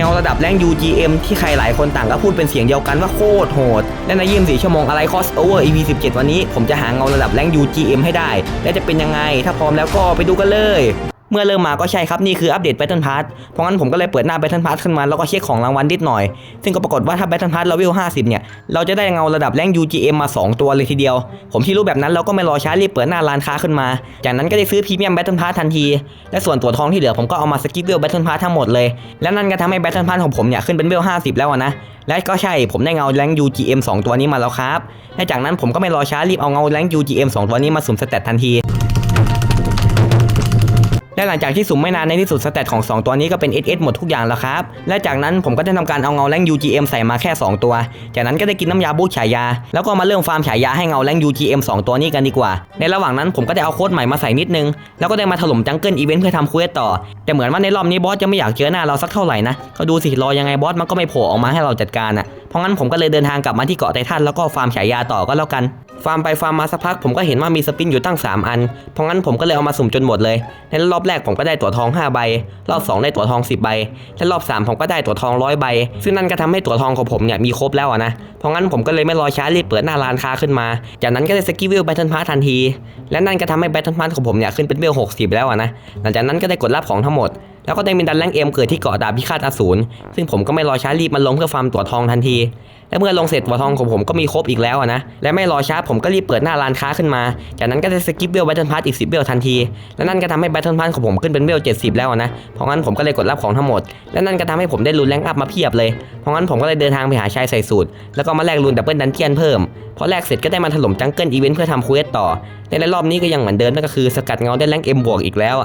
เงาระดับแรง UGM ที่ใครหลายคนต่างก็พูดเป็นเสียงเดียวกันว่าโคตรโหด และใน24ชั่วโมงอะไรคอสโอเวอร์ EP 17 วันนี้ ผมจะหาเงาระดับแรง UGM ให้ได้ และจะเป็นยังไง ถ้าพร้อมแล้วก็ไปดูกันเลย เมื่อเริ่มมาก็ใช่ครับนี่คืออัปเดต Battle Pass เพราะงั้นผมก็เลยเปิดหน้า Battle Pass ขึ้นมาแล้วก็เช็คของรางวัลนิดหน่อย ซึ่งก็ปรากฏว่าถ้า Battle Pass level 50 เนี่ย เราจะได้เงาระดับแรง UGM มา 2 ตัวเลยทีเดียว ผมที่รู้แบบนั้นเราก็ไม่รอช้ารีบเปิดหน้าร้านค้าขึ้นมา จากนั้นก็ได้ซื้อพรีเมียม Battle Pass ทันที และส่วนตัวทองที่เหลือผมก็เอามาสกิปเวล Battle Pass ทั้งหมดเลย และนั่นก็ทำให้ Battle Pass ของผมเนี่ยขึ้นเป็นเวล50 แล้วนะและก็ใช่ผมได้เงาแรง UGM 2 ตัวนี้มาแล้วครับและจากนั้นผมก็ไม่รอช้ารีบเอาเงาแรง UGM 2 ตัวนี้มาสุ่มสเตตทันที และหลังจากที่สุ่มไม่นานในที่สุดสเตตของ 2 ตัวนี้ก็เป็น SS หมดทุกอย่างแล้วครับ และจากนั้นผมก็ได้ทำการเอาเงาแรง UGM ใส่มาแค่ 2 ตัว จากนั้นก็ได้กินน้ำยาบูทฉายา แล้วก็มาเริ่มฟาร์มฉายาให้เงาแรง UGM 2 ตัวนี้กันดีกว่า ในระหว่างนั้นผมก็ได้เอาโค้ดใหม่มาใส่นิดนึง แล้วก็ได้มาถล่มจังเกิลอีเวนต์เพื่อทำควสต่อ แต่เหมือนว่าในรอบนี้บอสจะไม่อยากเจอหน้าเราสักเท่าไหร่นะ ก็ดูสิรอยังไงบอสมันก็ไม่โผล่ออกมาให้เราจัดการอะ เพราะงั้นผมก็เลยเดินทางกลับมาที่เกาะไททันแล้วก็ฟาร์มฉายาต่อก็แล้วกัน ฟาร์มไปฟาร์มมาสักพักผมก็เห็นว่ามีสปินอยู่ตั้ง 3 อัน เพราะงั้นผมก็เลยเอามาสุ่มจนหมดเลย ในรอบแรกผมก็ได้ตั๋วทอง 5 ใบ รอบ 2 ได้ตั๋วทอง 10 ใบ และรอบ 3 ผมก็ได้ตั๋วทอง100ใบ ซึ่งนั่นก็ทำให้ตั๋วทองของผมเนี่ยมีครบแล้วนะ เพราะงั้นผมก็เลยไม่รอช้ารีบเปิดหน้าร้านค้าขึ้นมา จากนั้นก็ได้สกิลวิลแบทเทิลพาร์ทันที และนั่นก็ทำให้แบทเทิลพาร์ของผมเนี่ยขึ้นเป็นเวล60 แล้วนะ หลังจากนั้นก็ได้กดรับของทั้งหมดแล้วก็ได้มีดันแรงเอ็มเกิดที่เกาะดาบพิฆาตอสูรซึ่งผมก็ไม่รอช้ารีบมาลงเพื่อฟาร์มตั๋วทองทันที และเมื่อลงเสร็จตั๋วทองของผมก็มีครบอีกแล้วนะ และไม่รอช้าผมก็รีบเปิดหน้าร้านค้าขึ้นมา จากนั้นก็ได้สกิปเวลแบทเทิลพาร์ตอีก 10เวลทันที และนั่นก็ทำให้แบทเทิลพาร์ตของผมขึ้นเป็นเวล70 แล้วนะ เพราะงั้นผมก็เลยกดรับของทั้งหมด และนั่นก็ทำให้ผมได้ลุ้นแรงอัพมาเพียบเลย เพราะงั้นผมก็เลยเดินทางไปหาชายใส่สูตร แล้วก็มาแลกลุ้นดับเบิลดันเจียนเพิ่ม พอแลกเสร็จก็ได้มาถล่มจังเกิลอีเวนต์เพื่อทำเควสต่อ ในรอบนี้ก็ยังเหมือนเดิมนั่นก็คือสกัดเงาได้แรงเอ็มบวกอีกแล้ว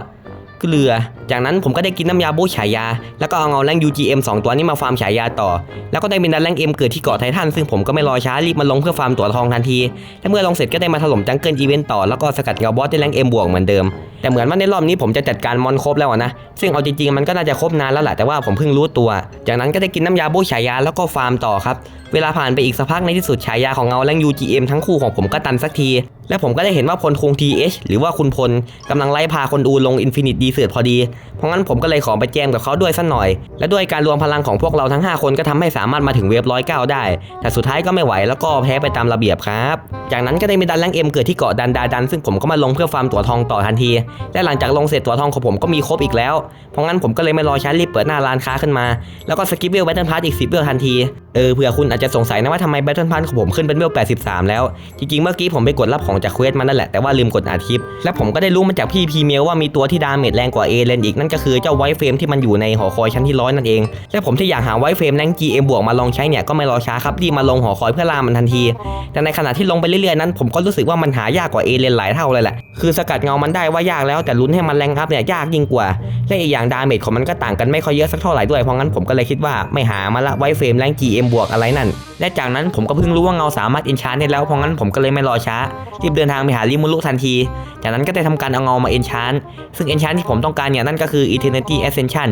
เกลือ จากนั้นผมก็ได้กินน้ำยาบูฉายา แล้วก็เอาเงาแรง UGM 2 ตัวนี้มาฟาร์มฉายาต่อ แล้วก็ได้มินดันแรงเอ็มเกิดที่เกาะไททันซึ่งผมก็ไม่รอช้ารีบมาลงเพื่อฟาร์มตัวทองทันที และเมื่อลงเสร็จก็ได้มาถล่มจังเกิลอีเวนต์ต่อแล้วก็สกัดเงาบอสได้แรงเอ็มบวกเหมือนเดิม แต่เหมือนว่าในรอบนี้ผมจะจัดการมอนครบแล้วนะ ซึ่งเอาจริงๆมันก็น่าจะครบนานแล้วแหละแต่ว่าผมเพิ่งรู้ตัว จากนั้นก็ได้กินน้ำยาบูฉายาแล้วก็ฟาร์มต่อครับ เวลาผ่านไปอีกสักพักในที่สุดฉายาของเงาแรง UGM ทั้งคู่ของผมก็ตันสักที และผมก็ได้เห็นว่าพลคง TH หรือว่าคุณพลกำลังไล่พาคนดูลง Infinite ีเสือพอดี เพราะงั้นผมก็เลยขอไปแจมกับเขาด้วยสักหน่อย และด้วยการรวมพลังของพวกเราทั้ง 5 คนก็ทำให้สามารถมาถึงเวฟร้อยเก้าได้ แต่สุดท้ายก็ไม่ไหวแล้วก็แพ้ไปตามระเบียบครับ จากนั้นก็ได้มีดันแรงเอ็มเกิดที่เกาะดันดาดัน ซึ่งผมก็มาลงเพื่อฟาร์มตั๋วทองต่อทันที และหลังจากลงเสร็จตั๋วทองของผมก็มีครบอีกแล้ว เพราะงั้นผมก็เลยไม่รอช้ารีบเปิดหน้าร้านค้าขึ้นมา แล้วก็สกิปเวลแบทเทิลพาร์อีก10เวลทันที เออเผื่อคุณอาจจะสงสัยนะว่าทำไมแบทเทิลพาร์ของผมขึ้นเป็นเวล83 แล้ว จริงๆเมื่อกี้ผมไปกดรับของจากเควสมานั่นแหละแต่ว่าลืมกดอาทิปและผมก็ได้รู้มาจากพี่พีเมลว่ามีตัวที่ดาเมจแรงกว่าเอเลนอีกนั่นก็คือเจ้าไวท์เฟรมที่มันอยู่ในหอคอยชั้นที่ร้อยนั่นเอง และผมที่อยากหาไวท์เฟรมแรง GM บวกมาลองใช้เนี่ยก็ไม่รอช้าครับรีบมาลงหอคอยเพื่อล่ามันทันที แต่ในขณะที่ลงไปเรื่อยๆนั้น ผมก็รู้สึกว่ามันหายากกว่าเอเลนหลายเท่าเลยแหละคือสกัดเงามันได้ว่ายากแล้วแต่ลุ้นให้มันแรงอัพเนี่ยยากยิ่งกว่าและอีกอย่างดาเมจของมันก็ต่างกันไม่ค่อยเยอะสักเท่าไหร่ด้วยเพราะงั้นผมก็เลยคิดว่าไม่หามาละไวเฟรมแรง GM บวกอะไรนั่น และจากนั้นผมก็เพิ่งรู้ว่าเงาสามารถอินชานได้แล้วเพราะงั้นผมก็เลยไม่รอช้ารีบเดินทางไปหาริมุรุทันที จากนั้นก็ได้ทำการเอาเงามาเอนชานซึ่งเอนชานที่ผมต้องการเนี่ยนั่นก็คือ Eternity Ascension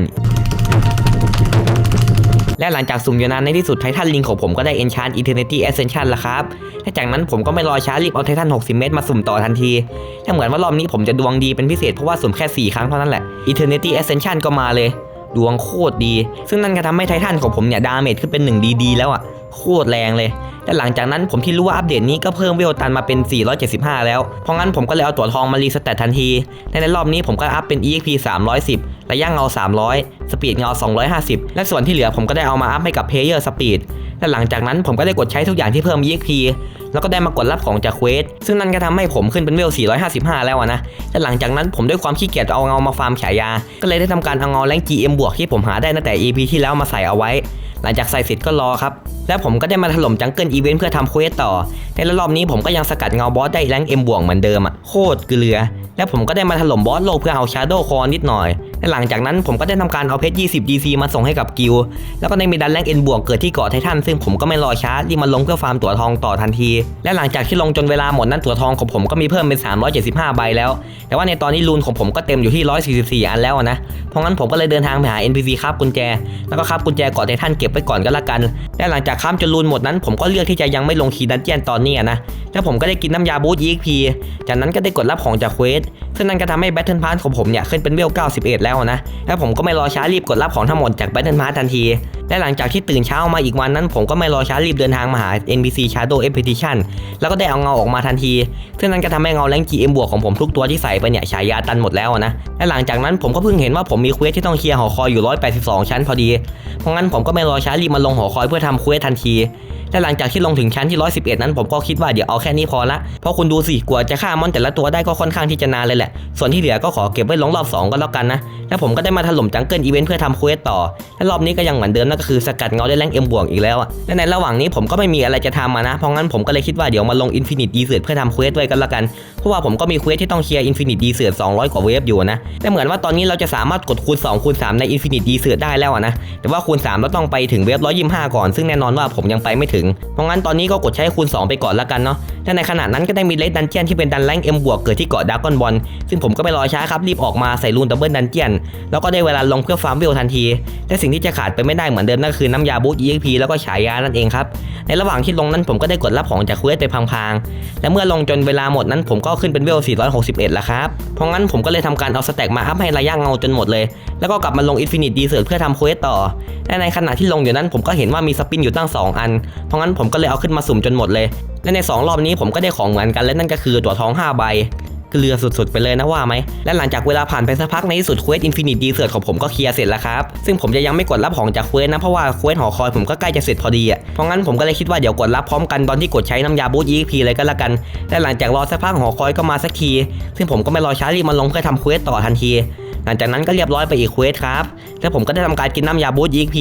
และหลังจากสุ่มอยู่นานในที่สุดไททันลิงของผมก็ได้ Enchant Eternity Ascension แล้วครับและจากนั้นผมก็ไม่รอช้ารีบเอาไททัน 60 เมตรมาสุ่มต่อทันทีแต่เหมือนว่ารอบนี้ผมจะดวงดีเป็นพิเศษเพราะว่าสุ่มแค่ 4 ครั้งเท่านั้นแหละ Eternity Ascension ก็มาเลย ดวงโคตรดี ซึ่งนั่นก็ทำให้ไททันของผมเนี่ยดาเมจขึ้นเป็น1ดีๆแล้วอะ่ะ โคตรแรงเลย และหลังจากนั้นผมที่รู้ว่าอัปเดตนี้ก็เพิ่มเวลตันมาเป็น 475 แล้ว เพราะงั้นผมก็เลยเอาตัวทองมารีสเตตทันที ในรอบนี้ผมก็อัพเป็น EXP 310 ระยะเงา 300 สปีดเงา 250 และส่วนที่เหลือผมก็ได้เอามาอัพให้กับเพลเยอร์สปีดและหลังจากนั้นผมก็ได้กดใช้ทุกอย่างที่เพิ่ม EXP แล้วก็ได้มากดรับของจากเควส ซึ่งนั่นก็ทำให้ผมขึ้นเป็นเวล 455 แล้วนะ และหลังจากนั้นผมด้วยความขี้เกียจเอาเงามาฟาร์มฉายา ก็เลยได้ทำการเอาเงาแรง GM บวกที่ผมหาได้ตั้งแต่ EP ที่แล้วมาใส่เอาไว้ หลังจากใส่เสร็จก็รอครับ และผมก็ได้มาถล่มจังเกิลอีเวนต์เพื่อทำเควสต่อ ในรอบนี้ผมก็ยังสกัดเงาบอสได้แรงเอ็มบวกเหมือนเดิมอะโคตรเกลือ แล้วผมก็ได้มาถล่มบอสโลกเพื่อเอาชาร์โดคอนิดหน่อย และหลังจากนั้นผมก็ได้ทำการเอาเพชร 20 DC มาส่งให้กับกิลแล้วก็ได้มีดันแรงเอ็นบวกเกิดที่เกาะไททันซึ่งผมก็ไม่รอช้ารีบมาลงเพื่อฟาร์มตั๋วทองต่อทันที และหลังจากที่ลงจนเวลาหมดนั้นตั๋วทองของผมก็มีเพิ่มเป็น 375 ใบแล้ว แต่ว่าในตอนนี้รูนของผมก็เต็มอยู่ที่ 144 อันแล้วนะเพราะงั้นผมก็เลยเดินทางไปหา NPC ครับกุญแจ แล้วก็ครับกุญแจเกาะไททันเก็บไว้ก่อนก็แล้วกัน และหลังจากข้ามจนรูนหมดนั้น ผมก็เลือกที่จะยังไม่ลงคีดันเจียนตอนนี้นะแล้วผมก็ได้กินน้ำยาบูท EXP จากนั้นก็ได้กดรับของจากเควสซึ่งนั่นก็ทำให้แบทเทิลพาร์ของผมเนี่ยขึ้นเป็นเวล91แล้วแล้วนะ แล้วผมก็ไม่รอช้ารีบกดรับของทั้งหมดจาก Battle Pass ทันที และหลังจากที่ตื่นเช้ามาอีกวันนั้น ผมก็ไม่รอช้ารีบเดินทางมาหา NPC Shadow Expedition แล้วก็ได้เอาเงาออกมาทันทีซึ่งนั่นก็ทำให้เงาแรง GM บวกของผมทุกตัวที่ใส่ไปเนี่ยฉายาตันหมดแล้วนะ และหลังจากนั้นผมก็เพิ่งเห็นว่าผมมีเควสที่ต้องเคลียร์หอคอยอยู่ 182 ชั้นพอดี เพราะงั้นผมก็ไม่รอช้ารีบมาลงหอคอยเพื่อทำเควสทันที และหลังจากที่ลงถึงชั้นที่ 111 นั้นผมก็คิดว่าเดี๋ยวเอาแค่นี้พอละ เพราะคุณดูสิกว่าจะฆ่ามอนแต่ละตัวได้ก็ค่อนข้างที่จะนานเลยแหละ ส่วนที่เหลือก็ขอเก็บไว้ลงรอบ 2 ก็แล้วกันนะ แล้วผมก็ได้มาถล่มจังเกิลอีเวนต์เพื่อทำเควสต่อ และรอบนี้ก็ยังเหมือนเดิมนั่นก็คือสกัดเงาได้แรงเอ็มบวกอีกแล้วและในระหว่างนี้ผมก็ไม่มีอะไรจะทำมานะ เพราะงั้นผมก็เลยคิดว่าเดี๋ยวมาลงอินฟินิตดีเสืเพื่อทำเควสด้วยกันละกัน เพราะว่าผมก็มีเควสที่ต้องเคลียร์อินฟินิตดีเสื200 กว่าเวฟอยู่นะแต่เหมือนว่าตอนนี้เราจะสามารถกดคูณ2คูณ3ในอินฟินิตดีเสืได้แล้วนะแต่ว่าคูณ3เราต้องไปถึงเวฟ125 ก่อน ซึ่งแน่นอนว่าผมยังไปไม่ถึงเพราะงั้นตอนนี้ก็กดใช้คูณ 2 ไปก่อนละกันเนาะและในขณะนั้นก็ได้มีเลดดันเจียนที่เป็นดันแรงเอ็มบวกเกิดที่เกาะดากอนบอลซึ่งผมก็ไม่รอช้าครับรีบออกมาใส่รูนดับเบิลดันเจียนแล้วก็ได้เวลาลงเพื่อฟาร์มวิลทันทีและสิ่งที่จะขาดไปไม่ได้เหมือนเดิมนั่นก็คือน้ำยาบูสต์ EXP แล้วก็ฉายานั่นเองครับในระหว่างที่ลงนั้นผมก็ได้กดรับของจากเควสไปพลางๆและเมื่อลงจนเวลาหมดนั้นผมก็ขึ้นเป็นเวล 461 แล้วครับเพราะงั้นผมก็เลยทำการเอาสแต็กมาอัพให้ระยะเงาจนหมดเลย แล้วก็กลับมาลง Infinite Desert เพื่อทำเควสต่อและในขณะที่ลงอยู่นั้นผมก็เห็นว่ามีสปินอยู่ตั้ง 2 อัน เพราะงั้นผมก็เลยเอาขึ้นมาสุ่มจนหมดเลย และใน 2 รอบนี้ผมก็ได้ของเหมือนกันและนั่นก็คือตัวทอง 5 ใบเกลือสุดๆ ไปเลยนะว่าไหม และหลังจากเวลาผ่านไปสักพักในที่สุดเควสอินฟินิตดีเซิร์ของผมก็เคลียร์เสร็จแล้วครับ ซึ่งผมจะยังไม่กดรับของจากเควสนะ เพราะว่าเควสหอคอยผมก็ใกล้จะเสร็จพอดีอะ เพราะงั้นผมก็เลยคิดว่าเดี๋ยวกดรับพร้อมกันตอนที่กดใช้น้ำยาบูสต์ EXP เลยก็แล้วกัน และหลังจากรอสักพักหอคอยก็มาสักที ซึ่งผมก็ไม่รอช้ารีบมาลงเพื่อทำเควสต่อทันที หลังจากนั้นก็เรียบร้อยไปอีกเควสครับ แล้วผมก็ได้ทำการกินน้ำยาบูสต์ EXP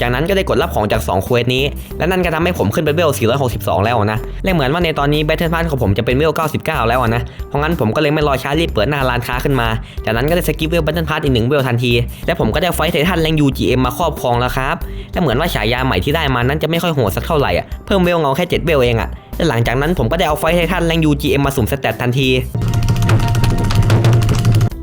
จากนั้นก็ได้กดรับของจาก2เควสนี้ และนั่นก็ทำให้ผมขึ้นไปเวล 462 แล้วนะ และเหมือนว่าในตอนนี้ Battle Pass ของผมจะเป็นเวล 99 แล้วนะ เพราะงั้นผมก็เลยไม่รอช้ารีบเปิดหน้าร้านค้าขึ้นมา จากนั้นก็ได้สกิปเวล Battle Pass อีกหนึ่งเวลทันที และผมก็ได้ไฟท์ไททันแรง UGM มาครอบครองแล้วครับ และเหมือนว่าฉายาใหม่ที่ได้มานั้นจะไม่ค่อยโหดสักเท่าไหร่อะ เพิ่มเวลเงาแค่ 7 เวลเองอะ และหลังจากนั้นผมก็ได้เอาไฟท์ไททันแรง UGM มาสุ่มสเตตทันที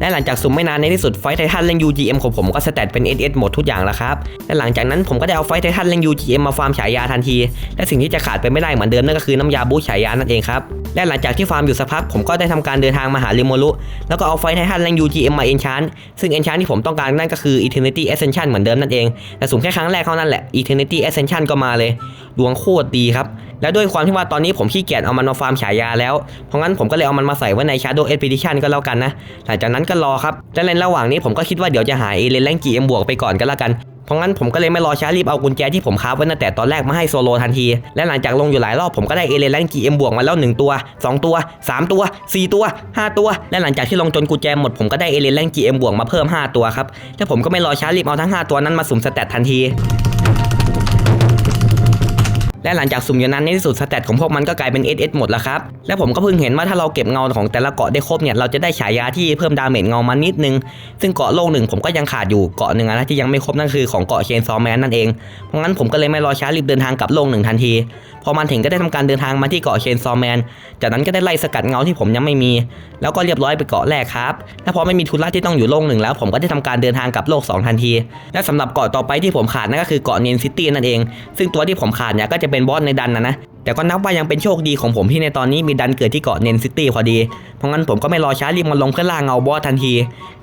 และหลังจากสุ่มไม่นานในที่สุดไฟไททันเล่น UGM ของผมก็สแตทเป็น SS หมดทุกอย่างแล้วครับและหลังจากนั้นผมก็ได้เอาไฟไททันเล่น UGM มาฟาร์มฉายาทันที และสิ่งที่จะขาดไปไม่ได้เหมือนเดิมนั่นก็คือน้ำยาบูฉายานั่นเองครับ และหลังจากที่ฟาร์มอยู่สักพักผมก็ได้ทำการเดินทางมาหาริโมรุแล้วก็เอาไฟไททันเล่น UGM มาเอนชานซึ่งเอนชานที่ผมต้องการนั่นก็คือ Eternity Ascension เหมือนเดิมนั่นเอง แต่สุ่มแค่ครั้งแรกเท่านั้นแหละ Eternity Ascension ก็มาเลย ดวงโคตรดีครับ และด้วยความที่ว่าตอนนี้ผมขี้เกียจเอามันมาฟาร์มฉายาแล้ว เพราะงั้นผมก็เลยเอามันมาใส่ไว้ใน Shadow Expedition ก็แล้วกันนะ หลังจากนั้นก็รอครับ และในระหว่างนี้ผมก็คิดว่าเดี๋ยวจะหาเอเลนแรงจีเอ็มบวกไปก่อนก็แล้วกัน เพราะงั้นผมก็เลยไม่รอช้ารีบเอากุญแจที่ผมคาบไว้ตั้งแต่ตอนแรกมาให้โซโลทันที และหลังจากลงอยู่หลายรอบผมก็ได้เอเลนแรงจีเอ็มบวกมาแล้ว 1 ตัว 2 ตัว 3 ตัว 4 ตัว 5 ตัว และหลังจากที่ลงจนกุญแจหมดผมก็ได้เอเลนแรงจีเอ็มบวกมาเพิ่ม 5 ตัวครับและผมก็ไม่รอช้ารีบเอาทั้ง 5 ตัวนั้นมาสุ่มสแตททันที และหลังจากสุ่มอยู่นั้นในที่สุดสแตทของพวกมันก็กลายเป็น SS หมดแล้วครับ และผมก็เพิ่งเห็นว่าถ้าเราเก็บเงาของแต่ละเกาะได้ครบเนี่ยเราจะได้ฉายาที่เพิ่มดาเมจเงามานิดนึง ซึ่งเกาะโลกหนึ่งผมก็ยังขาดอยู่เกาะหนึ่งนะที่ยังไม่ครบนั่นคือของเกาะเชนซอแมนนั่นเอง เพราะงั้นผมก็เลยไม่รอช้ารีบเดินทางกลับโลกหนึ่งทันที พอมันถึงก็ได้ทำการเดินทางมาที่เกาะเชนซอแมน จากนั้นก็ได้ไล่สกัดเงาที่ผมยังไม่มี แล้วก็เรียบร้อยไปเกาะแรกครับ และพอไม่มีธุระที่ต้องอยู่โลกหนึ่งแล้ว ผมก็ได้ทำการเดินทางกลับโลก2ทันที และสำหรับเกาะต่อไปที่ผมขาดนั่นก็คือเกาะเนนซิตี้นั่นเอง ซึ่งตัวที่ผมขาดเนี่ยก็จะเป็นบอสในดันนะนะ แต่ก็นับว่ายังเป็นโชคดีของผมที่ในตอนนี้มีดันเกิดที่เกาะเนนซิตี้พอดี เพราะงั้นผมก็ไม่รอช้ารีบมาลงเพื่อล่าเงาบอสทันที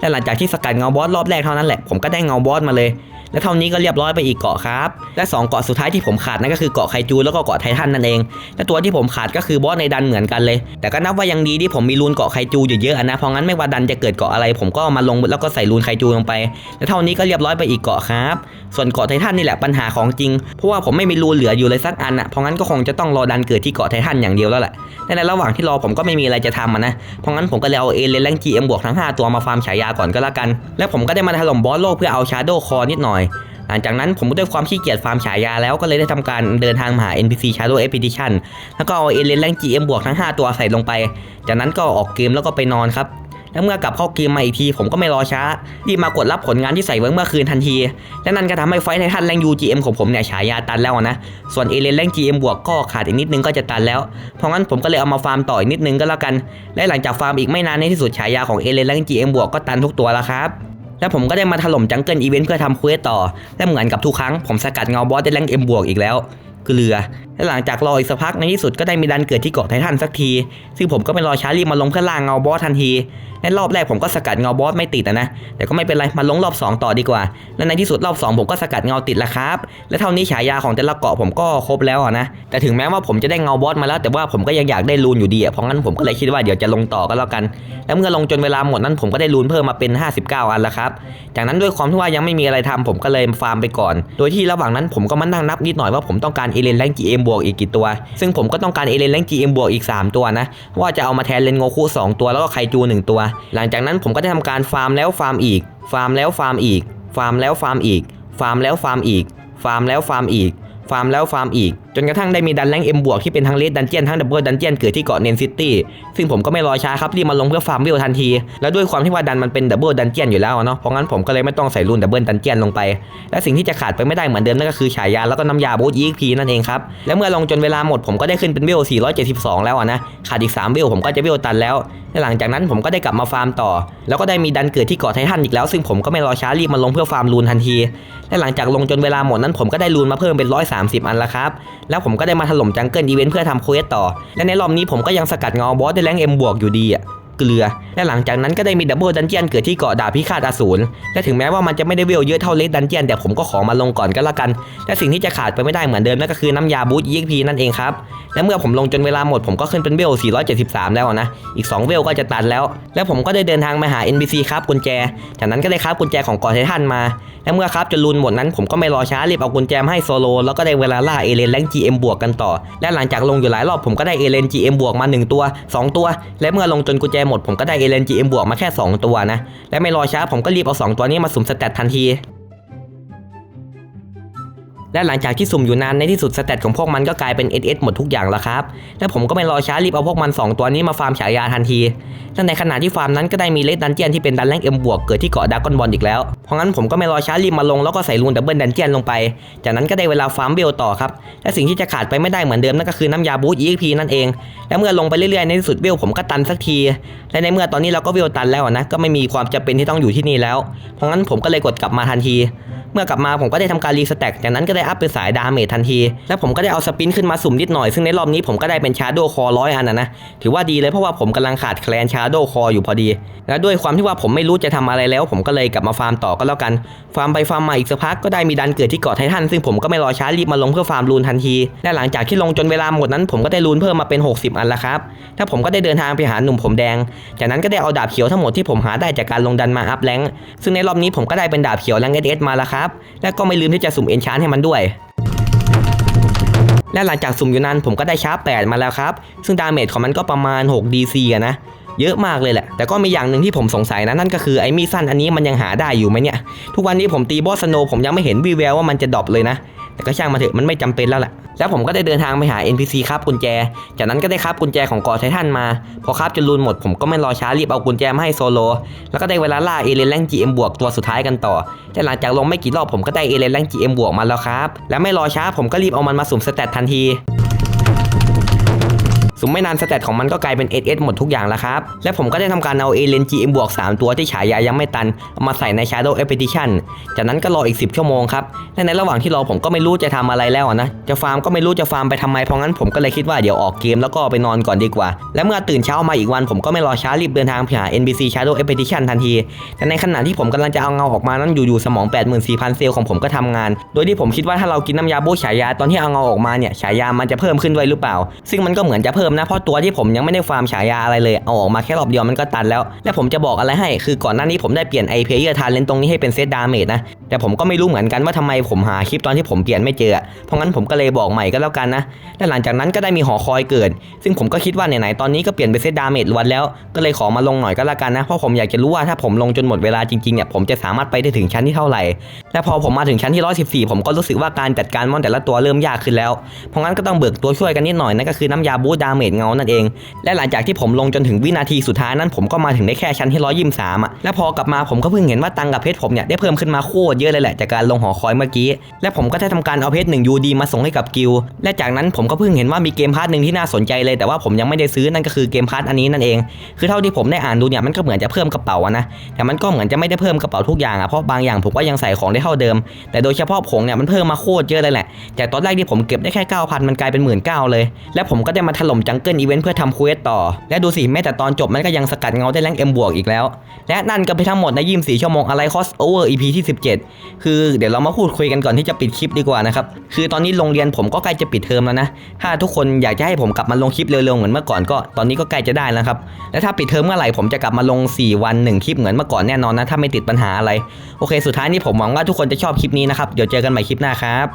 และหลังจากที่สกัดเงาบอสรอบแรกเท่านั้นแหละ ผมก็ได้เงาบอสมาเลย และเท่านี้ก็เรียบร้อยไปอีกเกาะครับ และสองเกาะสุดท้ายที่ผมขาดนั่นก็คือเกาะไคจูแล้วก็เกาะไททันนั่นเอง และตัวที่ผมขาดก็คือบอสในดันเหมือนกันเลย แต่ก็นับว่ายังดีที่ผมมีรูนเกาะไคจูอยู่เยอะนะ เพราะงั้นไม่ว่าดันจะเกิดเกาะอะไร ผมก็เอามาลงแล้วก็ใส่รูนไคจูลงไป และเท่านี้ก็เรียบร้อยไปอีกเกาะครับ ส่วนเกาะไททันนี่แหละปัญหาของจริง เพราะว่าผมไม่มีรูนเหลืออยู่เลยสักอันอะเพราะงั้นก็คงจะต้องรอดันเกิดที่เกาะไททันอย่างเดียวแล้วแหละในระหว่างที่รอผมก็ไม่มีอะไรจะทำนะ เพราะงั้นผมก็เลยเอาเอเลนแรงจีเอ็มบวกทั้ง 5 ตัวมาฟาร์มฉายาก่อนก็แล้วกัน และผมก็ได้มาถล่มบอสโลกเพื่อเอาชาร์โดคอนิดหน่อย หลังจากนั้นผมก็ด้วยความขี้เกียจฟาร์มฉายาแล้วก็เลยได้ทำการเดินทางมาหา NPC Shadow Expedition แล้วก็เอาเอเลนแรงจีเอ็มบวกทั้ง 5 ตัวใส่ลงไป จากนั้นก็ออกเกมแล้วก็ไปนอนครับ แล้วเมื่อกลับเข้าเกมมาอีกทีผมก็ไม่รอช้ารีบมากดรับผลงานที่ใส่ไว้เมื่อคืนทันที และนั่นก็ทำให้ไฟในทันแรง UGM ของผมเนี่ยฉายาตันแล้วนะ ส่วนเอเลนแรง GM บวกก็ขาดอีกนิดนึงก็จะตันแล้ว เพราะงั้นผมก็เลยเอามาฟาร์มต่ออีกนิดนึงก็แล้วกัน และหลังจากฟาร์มอีกไม่นานในที่สุดฉายาของเอเลนแรง GM บวกก็ตันทุกตัวแล้วครับและผมก็ได้มาถล่มจังเกิลอีเวนต์เพื่อทำเควสต่อและเหมือนกับทุกครั้งผมสกัดเงาบอสได้แรงเอ็มบวกอีกแล้วเกลือ และหลังจากรออีกสักพักในที่สุดก็ได้มีดันเกิดที่เกาะไททันสักที ซึ่งผมก็ไม่รอช้ารีบมาลงเพื่อล่างเงาบอสทันทีและรอบแรกผมก็สกัดเงาบอสไม่ติดอะนะ แต่ก็ไม่เป็นไรมาลงรอบ 2 ต่อดีกว่า และในที่สุดรอบ 2 ผมก็สกัดเงาติดแล้วครับ และเท่านี้ฉายาของแต่ละเกาะผมก็ครบแล้วนะ แต่ถึงแม้ว่าผมจะได้เงาบอสมาแล้ว แต่ว่าผมก็ยังอยากได้รูนอยู่ดีเพราะงั้นผมก็เลยคิดว่าเดี๋ยวจะลงต่อก็แล้วกัน แล้วเมื่อลงจนเวลาหมดนั้นผมก็ได้รูนเพิ่มมาเป็น 59 อันแล้วครับ จากนั้นด้วยความที่ว่ายังไม่มีอะไรทำผมก็เลยฟาร์มไปก่อน โดยที่ระหว่างนั้นผมก็มานั่งนับนิดหน่อยว่าผมต้องการเอเลนแรง GM บวกอีกกี่ตัว ซึ่งผมก็ต้องการเอเลนแรง GM บวกอีก 3 ตัวนะ ว่าจะเอามาแทนเลนโงคุ2ตัวแล้วก็ไคจู 1 ตัว หลังจากนั้นผมก็จะทำการฟาร์มแล้วฟาร์มอีก ฟาร์มแล้วฟาร์มอีก ฟาร์มแล้วฟาร์มอีก ฟาร์มแล้วฟาร์มอีก ฟาร์มแล้วฟาร์มอีก ฟาร์มแล้วฟาร์มอีก จนกระทั่งได้มีดันแรงเอ็มบวกที่เป็นทั้งเลดดันเจียนทั้งดับเบิลดันเจียนเกิดที่เกาะเนนซิตี้ซึ่งผมก็ไม่รอช้าครับรีบมาลงเพื่อฟาร์มวิวทันที แล้วด้วยความที่ว่าดันมันเป็นดับเบิลดันเจียนอยู่แล้วเนาะเพราะงั้นผมก็เลยไม่ต้องใส่รูนดับเบิลดันเจียนลงไป และสิ่งที่จะขาดไปไม่ได้เหมือนเดิมนั่นก็คือฉายาแล้วก็น้ำยาบูทยีพีนั่นเองครับและเมื่อลงจนเวลาหมดผมก็ได้ขึ้นเป็นเวล472 แล้วอะนะขาดอีก3เวลผมก็จะเวลตันแล้วและหลังจากนั้นผมก็ได้กลับมาฟาร์มต่อ แล้วก็ได้มีดันเกิดที่เกาะไททันอีกแล้ว ซึ่งผมก็ไม่รอช้ารีบมาลงเพื่อฟาร์มรูนทันที และหลังจากลงจนเวลาหมดนั้นผมก็ได้รูนมาเพิ่มเป็น130อันแล้วครับ แล้วผมก็ได้มาถล่มจังเกิลอีเวนต์เพื่อทำเควสต่อ และในรอบนี้ผมก็ยังสกัดเงาบอสได้แรงเอ็มบวกอยู่ดีอะเกลือ และหลังจากนั้นก็ได้มีดับเบิลดันเจียนเกิดที่เกาะดาบพิฆาตอสูร และถึงแม้ว่ามันจะไม่ได้เวลเยอะเท่าเลดดันเจียนแต่ผมก็ขอมาลงก่อนก็แล้วกัน และสิ่งที่จะขาดไปไม่ได้เหมือนเดิมนั่นก็คือน้ำยาบูท EXP นั่นเองครับ และเมื่อผมลงจนเวลาหมดผมก็ขึ้นเป็นเวล 473 แล้วนะ อีก 2 เวลก็จะตันแล้ว และผมก็ได้เดินทางมาหา NPC ครับกุญแจ จากนั้นก็ได้ครับกุญแจของเกาะไททันมาและเมื่อครับจนลูนหมดนั้นผมก็ไม่รอช้ารีบเอากุญแจให้โซโลแล้วก็ได้เวลาล่าเอเลนแรง GM บวกกันต่อ และหลังจากลงอยู่หลายรอบผมก็ได้เอเลน GM บวกมา 1 ตัว 2 ตัว และเมื่อลงจนกุญแจหมดผมก็ได้เอเลน GM บวกมาแค่ 2 ตัวนะและไม่รอช้าผมก็รีบเอา2ตัวนี้มาสุ่มสแตททันที และหลังจากที่สุ่มอยู่นานในที่สุดสเตตของพวกมันก็กลายเป็น SS หมดทุกอย่างแล้วครับ และผมก็ไม่รอช้ารีบเอาพวกมัน 2 ตัวนี้มาฟาร์มฉายาทันทีและในขณะที่ฟาร์มนั้นก็ได้มีเลดดันเจียนที่เป็นดันแรงเอ็มบวกเกิดที่เกาะดากอนบอลอีกแล้ว เพราะงั้นผมก็ไม่รอช้ารีบมาลงแล้วก็ใส่รูนดับเบิลดันเจียนลงไป จากนั้นก็ได้เวลาฟาร์มเบลต่อครับ และสิ่งที่จะขาดไปไม่ได้เหมือนเดิมนั่นก็คือน้ำยาบูท EXP นั่นเอง และเมื่อลงไปเรื่อยๆในที่สุดเบลผมก็ตันสักที และในเมื่อตอนนี้เราก็เวลตันแล้วนะก็ไม่มีความจำเป็นที่ต้องอยู่ที่นี่แล้ว เพราะงั้นผมก็เลยกดกลับมาทันที เมื่อกลับมาผมก็ได้ทำการรีสแต็กจากนั้นก็ได้อัพเป็นสายดาเมจทันที แล้วผมก็ได้เอาสปินขึ้นมาสุ่มนิดหน่อย ซึ่งในรอบนี้ผมก็ได้เป็นชาร์โดคอร้อยอันนะนะ ถือว่าดีเลยเพราะว่าผมกำลังขาดแคลนชาร์โดคออยู่พอดี และด้วยความที่ว่าผมไม่รู้จะทำอะไรแล้ว ผมก็เลยกลับมาฟาร์มต่อก็แล้วกัน ฟาร์มไปฟาร์มมาอีกสักพักก็ได้มีดันเกิดที่เกาะไททันซึ่งผมก็ไม่รอช้ารีบมาลงเพื่อฟาร์มรูนทันที และหลังจากที่ลงจนเวลาหมดนั้น ผมก็ได้รูนเพิ่มมาเป็น 60 อันล้วครับแล้วผมก็ได้เดินทางไปหาหนุ่มผมแดง จากนั้นก็ได้เอาดาบเขียวทั้งหมดที่ผมหาได้จากการลงดันมาอัพแรงซึ่งในรอบนี้ผมก็ได้เป็นดาบเขียวแรงเอสมาล้วครับ และก็ไม่ลืมที่จะสุ่มเอนชานให้มันด้วยและหลังจากสุ่มอยู่นั้นผมก็ได้ชาร์ป8มาแล้วครับ ซึ่งดาเมจของมันก็ประมาณ 6 DC อะนะเยอะมากเลยแหละ แต่ก็มีอย่างหนึ่งที่ผมสงสัยนะนั่นก็คือไอ้มีสั้นอันนี้มันยังหาได้อยู่ไหมเนี่ย ทุกวันนี้ผมตีบอสโนผมยังไม่เห็นวีแววว่ามันจะดรอปเลยนะ แต่ก็ช่างมาเถอะมันไม่จำเป็นแล้วแหละแล้วผมก็ได้เดินทางไปหา NPC ครับกุญแจ จากนั้นก็ได้ครับกุญแจของเกาะไททันมา พอครับจนรูนหมดผมก็ไม่รอช้ารีบเอากุญแจมาให้โซโล แล้วก็ได้เวลาล่าเอเลนแรงจีเอ็มบวกตัวสุดท้ายกันต่อ แต่หลังจากลงไม่กี่รอบผมก็ได้เอเลนแรงจีเอ็มบวกมาแล้วครับ และไม่รอช้าผมก็รีบเอามันมาสุ่มสเตตทันที สุ่มไม่นานสเตตของมันก็กลายเป็น SS หมดทุกอย่างแล้วครับ และผมก็ได้ทำการเอาเอเลน GM บวก3ตัวที่ฉายายังไม่ตัน มาใส่ใน Shadow Expedition จากนั้นก็รออีก 10 ชั่วโมงครับ และในระหว่างที่รอผมก็ไม่รู้จะทำอะไรแล้วนะ จะฟาร์มก็ไม่รู้จะฟาร์มไปทำไม เพราะงั้นผมก็เลยคิดว่าเดี๋ยวออกเกมแล้วก็ไปนอนก่อนดีกว่า และเมื่อตื่นเช้ามาอีกวันผมก็ไม่รอช้ารีบเดินทางไปหา NBC Shadow Expedition ทันที แต่ในขณะที่ผมกำลังจะเอาเงาออกมานั้นอยู่ๆสมอง 84,000 เซลล์ของผมก็ทำงาน โดยที่ผมคิดว่าถ้าเรากินน้ำยาโบฉายาตอนที่เอาเงาออกมาเนี่ยฉายามันจะเพิ่มขึ้นด้วยหรือเปล่า ซึ่งมันก็เหมือนจะเพิ่มนะเพราะตัวที่ผมยังไม่ได้ฟาร์มฉายาอะไรเลยเอาออกมาแค่รอบเดียวมันก็ตันแล้ว และผมจะบอกอะไรให้ คือก่อนหน้านี้ผมได้เปลี่ยนไอเพเยอร์ทานเลนตรงนี้ให้เป็นเซตดาเมจนะ แต่ผมก็ไม่รู้เหมือนกันว่าทำไมผมหาคลิปตอนที่ผมเปลี่ยนไม่เจอ เพราะงั้นผมก็เลยบอกใหม่ก็แล้วกันนะ และหลังจากนั้นก็ได้มีหอคอยเกิด ซึ่งผมก็คิดว่าไหนๆตอนนี้ก็เปลี่ยนเป็นเซตดาเมจล้วนแล้ว ก็เลยขอมาลงหน่อยก็แล้วกันนะ เพราะผมอยากจะรู้ว่าถ้าผมลงจนหมดเวลาจริงๆเนี่ยผมจะสามารถไปได้ถึงชั้นที่เท่าไหร่ และพอผมมาถึงชั้นที่ 114 ผมก็รู้สึกว่าการจัดการมอนแต่ละตัวเริ่มยากขึ้นแล้ว เพราะงั้นก็ต้องเบิกตัวช่วยกันนิดหน่อยนั่นก็คือน้ำยาบูสต์ดาเมจเงานั่นเอง และหลังจากที่ผมลงจนถึงวินาทีสุดท้ายนั้น ผมก็มาถึงได้แค่ชั้นที่ร้อยยิมสามอะและพอกลับมาผมก็เพิ่งเห็นว่าตังกับเพชรผมเนี่ยได้เพิ่มขึ้นมาโคตรเยอะเลยแหละจากการลงหอคอยเมื่อกี้ และผมก็ได้ทำการเอาเพชรหนึ่งยูดีมาส่งให้กับกิลและจากนั้นผมก็เพิ่งเห็นว่ามีเกมพาร์ทหนึ่งที่น่าสนใจเลยแต่ว่าผมยังไม่ได้ซื้อนั่นก็คือเกมพาร์ทอันนี้นั่นเอง คือเท่าที่ผมได้อ่านดูเนี่ยมันก็เหมือนจะเพิ่มกระเป๋านะแต่มันก็เหมือนจะไม่ได้เพิ่มกระเป๋าทุกอย่างอะเพราะบางอย่างผมก็ยังใส่ของได้เท่าเดิม แต่โดยเฉพาะผงเนี่ยมันเพิ่มมาโคตรเยอะเลยแหละจากตอนแรกที่ผมเก็บได้แค่ 9,000 มันกลายเป็น1 9ื่นเลย และผมก็ได้มาถล่มจังเกิลอีเวนต์เพื่อทำเควสต่อ และดูสิแม้แต่ตอนจบมันก็ยังสกัดเงาได้แรงเอ็มบวกอีกแล้ว และนั่นก็เป็นทั้งหมดใน24ชั่วโมงอะไรคอสโอเวอร์ EP ที่ 17คือเดี๋ยวเรามาพูดคุยกันก่อนที่จะปิดคลิปดีกว่านะครับ คือตอนนี้โรงเรียนผมก็ใกล้จะปิดเทอมแล้วนะ ถ้าทุกคนอยากจะให้ผมกลับมาลงคลิปเร็วๆเหมือนเมื่อก่อนก็ ตอนนี้ก็ใกล้จะได้แล้วครับ และถ้าปิดเทอมเมื่อไหร่ผมจะกลับมาลง 4 วัน 1 คลิปเหมือนเมื่อก่อนแน่นอนนะถ้าไม่ติดปัญหาอะไร โอเค สุดท้ายนี้ผมหวังว่าทุกคนจะชอบคลิปนี้นะครับ เดี๋ยวเจอกันใหม่คลิปหน้าครับ